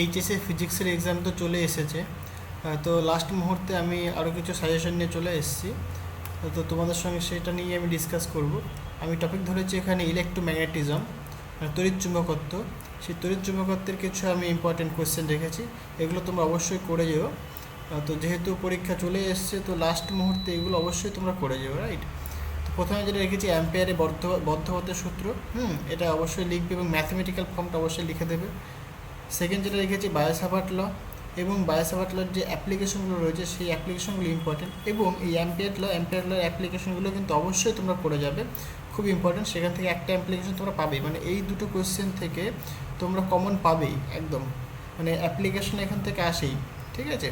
HSA ফিজিক্সের exam তো চলে এসেছে। তো লাস্ট মুহূর্তে আমি আরও কিছু সাজেশন নিয়ে চলে এসেছি। তো তোমাদের সঙ্গে সেটা নিয়ে আমি ডিসকাস করব। আমি টপিক ধরেছি এখানে ইলেকট্রোম্যাগনেটিজম তড়িৎ চুম্বকত্ব। সেই তড়িৎ চুম্বকত্বের কিছু আমি ইম্পর্টেন্ট কোয়েশ্চেন রেখেছি। এগুলো তোমরা অবশ্যই করে যেও। তো যেহেতু পরীক্ষা চলে এসছে, তো লাস্ট মুহূর্তে এগুলো অবশ্যই তোমরা করে যেও রাইট তো প্রথমে যেটা রেখেছি অ্যাম্পিয়ারে বদ্ধ বদ্ধগতের সূত্র। হুম, এটা অবশ্যই লিখবে এবং ম্যাথমেটিক্যাল ফর্মটা অবশ্যই লিখে দেবে। সেকেন্ড যেটা রেখেছি বায়োসাভার্ট ল এবং বায়োসাভার্ট লর যে অ্যাপ্লিকেশনগুলো রয়েছে, সেই অ্যাপ্লিকেশনগুলো ইম্পর্টেন্ট এবং এই অ্যাম্পিয়ার ল অ্যাম্পিয়ার লর অ্যাপ্লিকেশনগুলো কিন্তু অবশ্যই তোমরা করে যাবে। খুব ইম্পর্টেন্ট সেখান থেকে একটা অ্যাপ্লিকেশন তোমরা পাবে মানে এই দুটো কোয়েশ্চেন থেকে তোমরা কমন পাবেই একদম। মানে অ্যাপ্লিকেশন এখান থেকে আসেই, ঠিক আছে?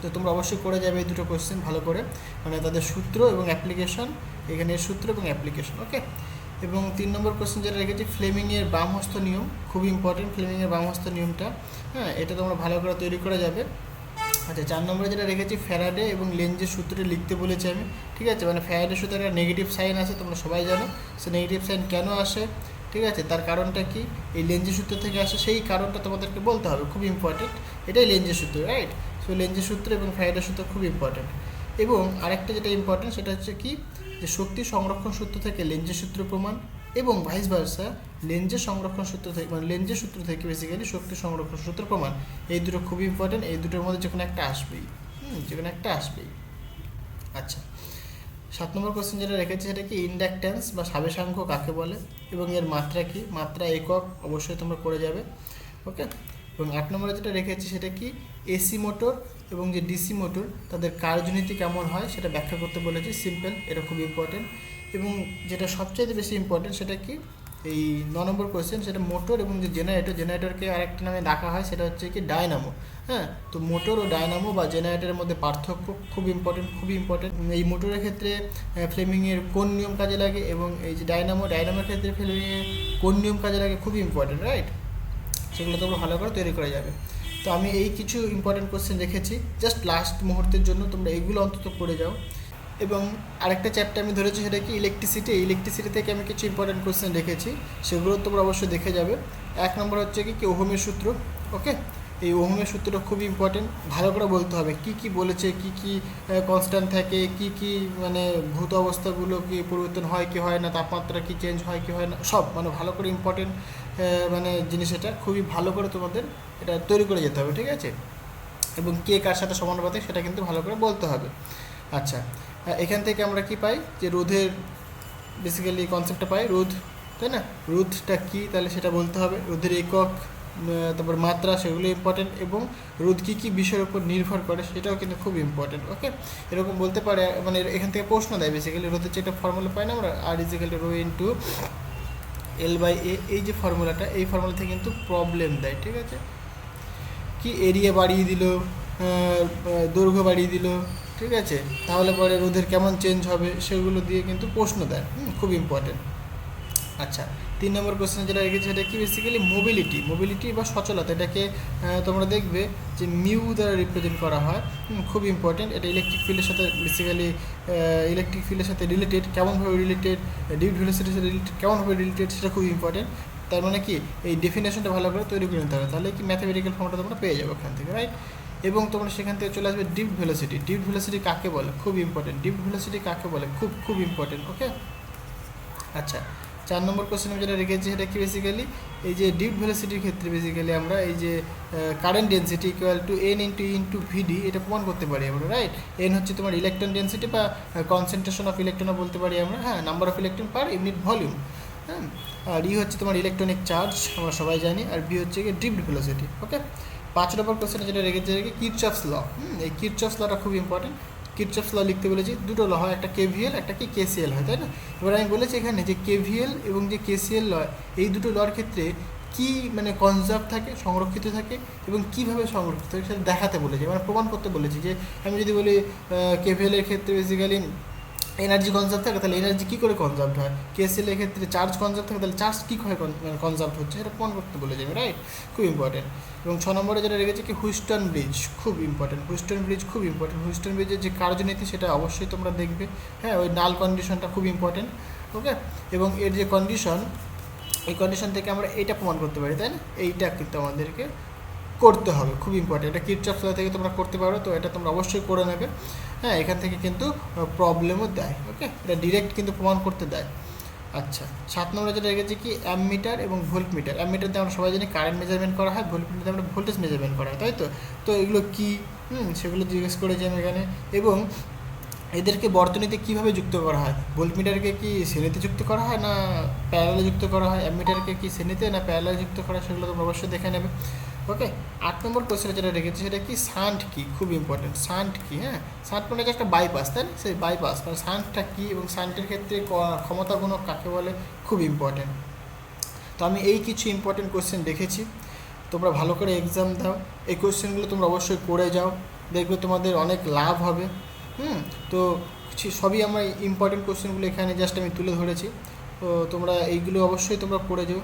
তো তোমরা অবশ্যই করে যাবে এই দুটো কোয়েশ্চেন ভালো করে। মানে তাদের সূত্র এবং অ্যাপ্লিকেশন এখানে সূত্র এবং অ্যাপ্লিকেশন ওকে এবং তিন নম্বর কোশ্চেন যেটা রেখেছি ফ্লেমিংয়ের বামহস্ত নিয়ম। খুব ইম্পর্টেন্ট ফ্লেমিংয়ের বামহস্ত নিয়মটা। হ্যাঁ এটা তোমরা ভালো করে তৈরি করা যাবে। আচ্ছা চার নম্বরে যেটা রেখেছি ফ্যারাডে এবং লেঞ্জের সূত্রে লিখতে বলেছি আমি। ঠিক আছে? মানে ফ্যারাডের সূত্রে একটা নেগেটিভ সাইন আছে তোমরা সবাই জানো। সে নেগেটিভ সাইন কেন আসে? ঠিক আছে? তার কারণটা কি? এই লেঞ্জের সূত্র থেকে আসে, সেই কারণটা তোমাদেরকে বলতে হবে। খুব ইম্পর্টেন্ট এটাই লেঞ্জের সূত্র রাইট সো লেঞ্জের সূত্র এবং ফ্যারাডের সূত্র খুব ইম্পর্টেন্ট এবং আরেকটা যেটা ইম্পর্টেন্ট সেটা হচ্ছে কি যে শক্তি সংরক্ষণ সূত্র থেকে লেঞ্জের সূত্র প্রমাণ এবং ভাইস ভার্সা লেঞ্জের সংরক্ষণ সূত্র থেকে মানে লেঞ্জের সূত্র থেকে বেসিক্যালি শক্তি সংরক্ষণ সূত্র প্রমাণ। এই দুটো খুবই ইম্পর্টেন্ট এই দুটোর মধ্যে যে কোনো একটা আসবেই। হুম যে কোনো একটা আসবেই। আচ্ছা সাত নম্বর কোশ্চেন যেটা রেখেছি সেটা কি ইন্ডাকট্যান্স বা সাবেশাঙ্ক কাকে বলে এবং এর মাত্রা কি? মাত্রা একক, অবশ্যই তোমরা করে যাবে। ওকে এবং আট নম্বরে যেটা রেখেছি সেটা কি? এসি মোটর এবং যে ডিসি মোটর তাদের কার্যনীতি কেমন হয় সেটা ব্যাখ্যা করতে বলেছি। সিম্পল এটা খুব ইম্পর্টেন্ট এবং যেটা সবচাইতে বেশি ইম্পর্টেন্ট সেটা কি? এই ন নম্বর কোয়েশ্চেন সেটা মোটর এবং যে জেনারেটর জেনারেটরকে আরেকটা নামে ডাকা হয়, সেটা হচ্ছে কি ডায়নামো হ্যাঁ? তো মোটর ও ডায়নামো বা জেনারেটরের মধ্যে পার্থক্য খুব ইম্পর্টেন্ট খুবই ইম্পর্টেন্ট এই মোটরের ক্ষেত্রে ফ্লেমিংয়ের কোন নিয়ম কাজে লাগে এবং এই যে ডায়নামো ডায়নামোর ক্ষেত্রে ফ্লেমিংয়ের কোন নিয়ম কাজে লাগে খুবই ইম্পর্টেন্ট রাইট সেগুলো তোমরা ভালো করে তৈরি করা যাবে। তো আমি এই কিছু ইম্পর্টেন্ট কোশ্চেন রেখেছি। জাস্ট লাস্ট মুহূর্তের জন্য তোমরা এগুলো অন্তত করে যাও। এবং আরেকটা চ্যাপ্টার আমি ধরেছি, সেটা কি ইলেকট্রিসিটি ইলেকট্রিসিটি থেকে আমি কিছু ইম্পর্টেন্ট কোশ্চেন রেখেছি। সেগুলো তোমরা অবশ্যই দেখে যাবে। এক নম্বর হচ্ছে কি কি ওহমের সূত্র? ওকে এই ওহমের সূত্রটা খুবই ইম্পর্টেন্ট ভালো করে বলতে হবে, কি কি বলেছে, কি কি কনস্ট্যান্ট থাকে, কি কি মানে ভূত অবস্থাগুলো কি পরিবর্তন হয়, কি হয় না, তাপমাত্রা কি চেঞ্জ হয়, কি হয় না, সব মানে ভালো করে ইম্পর্টেন্ট মানে জিনিস এটা। খুবই ভালো করে তোমাদের এটা তৈরি করে যেতে হবে, ঠিক আছে? এবং কে কার সাথে সমানুপাতিক সেটা কিন্তু ভালো করে বলতে হবে। আচ্ছা এখান থেকে আমরা কি পাই? যে রোধের বেসিক্যালি কনসেপ্টটা পাই, রোধ, তাই না? রোধটা কী? তাহলে সেটা বলতে হবে। রোধের একক তারপর মাত্রা সেগুলো ইম্পর্টেন্ট এবং রোদ কী কী বিষয়ের উপর নির্ভর করে সেটাও কিন্তু খুব ইম্পর্টেন্ট ওকে এরকম বলতে পারে মানে এখান থেকে প্রশ্ন দেয় বেসিক্যালি রোদের যে একটা ফর্মুলা পাই না আমরা R equal rho into L by A এই যে ফর্মুলাটা এই ফর্মুলা থেকে কিন্তু প্রবলেম দেয়, ঠিক আছে? কি এরিয়া বাড়িয়ে দিল দৈর্ঘ্য বাড়িয়ে দিল, ঠিক আছে? তাহলে পরে রোদের কেমন চেঞ্জ হবে, সেগুলো দিয়ে কিন্তু প্রশ্ন দেয় খুব ইম্পর্টেন্ট আচ্ছা তিন নম্বর কোশ্চেন যেটা রেখেছে, সেটা কি বেসিক্যালি মোবিলিটি মোবিলিটি বা সচলতা, এটাকে তোমরা দেখবে যে মিউ দ্বারা রিপ্রেজেন্ট করা হয়। খুব ইম্পর্টেন্ট এটা ইলেকট্রিক ফিল্ডের সাথে বেসিক্যালি ইলেকট্রিক ফিল্ডের সাথে রিলেটেড কেমনভাবে রিলেটেড ডিউট ভেলোসিটির সাথে রিলেটেড কেমনভাবে রিলেটেড সেটা খুব ইম্পর্টেন্ট তার মানে কি? এই ডেফিনেশনটা ভালো করে তৈরি করে নিতে হবে। তাহলে কি ম্যাথামেটিক্যাল ফর্মটা তোমরা পেয়ে যাবে ওখান থেকে রাইট এবং তোমরা সেখান থেকে চলে আসবে ডিপ ভেলোসিটি ডিপ ভেলোসিটি কাকে বলে? খুব ইম্পর্টেন্ট ডিপ ভেলোসিটি কাকে বলে? খুব খুব ইম্পর্টেন্ট ওকে আচ্ছা। চার নম্বর কোশ্চেন আমি যেটা রেখেছি সেটা কি বেসিক্যালি এই যে ডিপ ভেলোসিটির ক্ষেত্রে বেসিক্যালি আমরা এই যে current density equal to N into into V D এটা প্রমাণ করতে পারি আমরা রাইট এন হচ্ছে তোমার ইলেকট্রন ডেন্সিটি বা কনসেন্ট্রেশন অফ ইলেকট্রনও বলতে পারি আমরা হ্যাঁ number of electron per unit volume হ্যাঁ? আর ই হচ্ছে তোমার ইলেকট্রনিক চার্জ আমরা সবাই জানি, আর বি হচ্ছে গিয়ে ডিপ ভেলোসিটি ওকে পাঁচ নম্বর কোশ্চেন যেটা রেখেছে রেখে কিরচফস ল এই কিরচফস লটা খুব ইম্পর্টেন্ট কিরচফস ল লিখতে বলেছি, দুটো ল হয়, একটা কেভিএল, একটা কি কেসিএল হয়, তাই না? এবার আমি বলেছি এখানে যে কেভিএল এবং যে কেসিএল ল, এই দুটো লর ক্ষেত্রে কি মানে কনজার্ভ থাকে, সংরক্ষিত থাকে এবং কীভাবে সংরক্ষিত থাকে সেটা দেখাতে বলেছি। মানে প্রমাণ করতে বলেছি যে, আমি যদি বলি কেভিএলের ক্ষেত্রে বেসিক্যালি এনার্জি কনজার্ভ থাকে, তাহলে এনার্জি কী করে কনজার্ভ হয়? কেসিএল এর ক্ষেত্রে চার্জ কনজার্ভ থাকে, তাহলে চার্জ কী করে কনজার্ভ হচ্ছে? সেটা প্রমাণ করতে বলে যাবে রাইট খুব ইম্পর্টেন্ট এবং ছ নম্বরে যেটা রেখেছে কি হুইস্টন ব্রিজ খুব ইম্পর্টেন্ট হুইস্টন ব্রিজ খুব ইম্পর্টেন্ট হুইস্টন ব্রিজের যে কার্যনীতি, সেটা অবশ্যই তোমরা দেখবে হ্যাঁ? ওই নাল কন্ডিশনটা খুব ইম্পর্টেন্ট ওকে এবং এর যে কন্ডিশন এই কন্ডিশন থেকে আমরা এইটা প্রমাণ করতে পারি, তাই না? এইটা কিন্তু আমাদেরকে করতে হবে, খুব ইম্পর্টেন্ট এটা কিটচাপ থেকে তোমরা করতে পারো, তো এটা তোমরা অবশ্যই করে নেবে। হ্যাঁ এখান থেকে কিন্তু প্রবলেমও দেয় ওকে এটা ডিরেক্ট কিন্তু প্রমাণ করতে দেয়। আচ্ছা সাত নম্বরে যেটা রেখেছি কি অ্যামমিটার এবং ভোল্ট মিটার দিয়ে আমরা সবাই জানি কারেন্ট মেজারমেন্ট করা হয় ভোল্ট মিটার আমরা ভোল্টেজ মেজারমেন্ট করা হয়, তাই তো? তো এগুলো কী? হুম, সেগুলো জিজ্ঞেস করেছি আমি এখানে। এবং এদেরকে বর্তনীতে কীভাবে যুক্ত করা হয়? ভোল্ট মিটারকে কি শ্রেণীতে যুক্ত করা হয় না প্যারালে যুক্ত করা হয়? অ্যামমিটারকে কি শ্রেণীতে না প্যারালে যুক্ত করা হয় সেগুলো তোমরা অবশ্যই দেখে নেবে। ওকে আট নম্বর কোশ্চেন যেটা রেখেছি সেটা কি? সান্ট কি? খুব ইম্পর্টেন্ট সান্ট কি? হ্যাঁ সান্ট মানে একটা বাইপাস তাই না? সেই বাইপাস মানে সান্টটা কী এবং সান্টের ক্ষেত্রে ক- ক্ষমতা গুণ কাকে বলে? খুব ইম্পর্টেন্ট তো আমি এই কিছু ইম্পর্টেন্ট কোশ্চেন রেখেছি তোমরা ভালো করে এক্সাম দাও। এই কোশ্চেনগুলো তোমরা অবশ্যই করে যাও। দেখবে তোমাদের অনেক লাভ হবে। হুম। তো সবই আমার ইম্পর্টেন্ট কোশ্চেনগুলো এখানে জাস্ট আমি তুলে ধরেছি। তো তোমরা এইগুলো অবশ্যই তোমরা পড়ে যাও।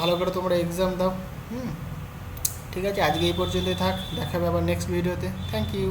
ভালো করে তোমরা এক্সাম দাও। হুম। ঠিক আছে, আজকে এই পর্যন্তই থাক। দেখাবে আবার নেক্সট ভিডিওতে থ্যাংক ইউ